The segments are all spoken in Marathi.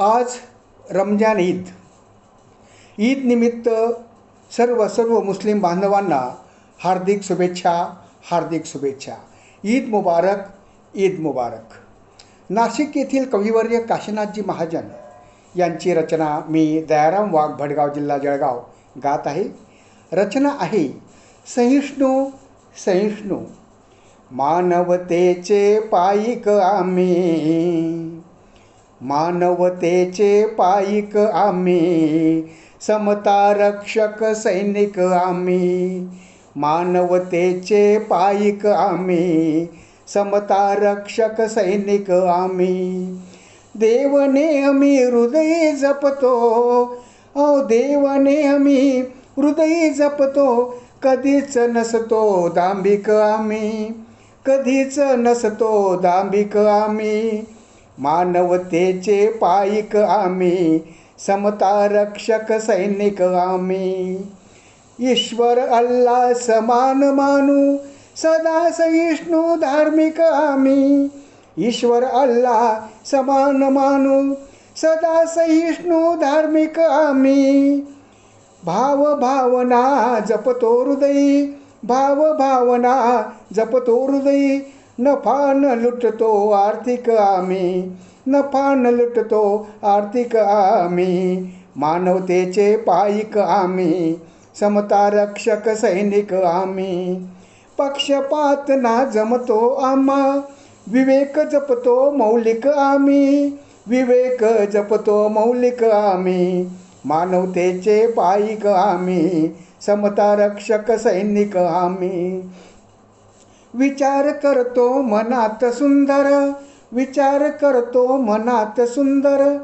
आज रमजान ईद. ईद निमित्त सर्व सर्व मुस्लिम बांधवांना हार्दिक शुभेच्छा हार्दिक शुभेच्छा. ईद मुबारक ईद मुबारक. नाशिक येथील कविवर्य काशीनाथजी महाजन यांची रचना मी दयाराम वाघ भडगाव जिल्हा जळगाव गात आहे. रचना आहे सहिष्णू सहिष्णू. मानवतेचे पायिक आम्ही. मानवतेचे पायिक आम्ही समता रक्षक सैनिक आम्ही. मानवतेचे पायिक आम्ही समता रक्षक सैनिक आम्ही. देवने आम्ही हृदय जपतो ओ देवने आम्ही हृदय जपतो. कधीच नसतो दांभिक आम्ही कधीच नसतो दांभिक आम्ही. मानवतेचे पायिक आम्ही समता रक्षक सैनिक आम्ही. ईश्वर अल्ला समान मानू सदा सहिष्णू धार्मिक आम्ही. ईश्वर अल्ला समान मानू सदा सहिष्णू धार्मिक आम्ही. भाव भावना जपतो हृदयी भाव भावना जपतो हृदयी नफा न लुटतो आर्थिक आम्ही नफा न लुटतो आर्थिक आम्ही. मानवतेचे पायिक आम्ही समता रक्षक सैनिक आम्ही. पक्षपात ना जमतो आम्हा विवेक जपतो मौलिक आम्ही. विवेक जपतो मौलिक आम्ही मानवतेचे पायिक आम्ही समता रक्षक सैनिक आम्ही. विचार करतो मनात सुंदर विचार करतो मनात सुंदर.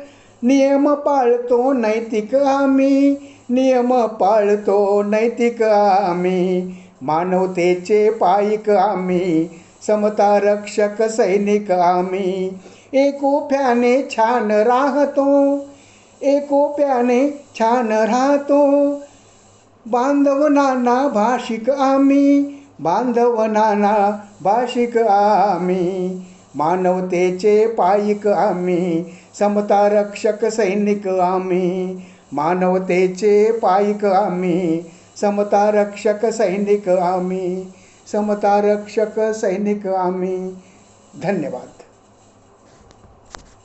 नियम पाळतो नैतिक आम्ही नियम पाळतो नैतिक आम्ही. मानवतेचे पायिक आम्ही समता रक्षक सैनिक आम्ही. एकोप्याने छान राहतो एकोप्याने छान राहतो. बांधव नाना भाषिक आम्ही बांधव नाना भाषिक आम्ही मानवतेचे पायिक आम्ही समता रक्षक सैनिक आम्ही मानवतेचे पायिक आम्ही समता रक्षक सैनिक आम्ही समता रक्षक सैनिक आम्ही. धन्यवाद.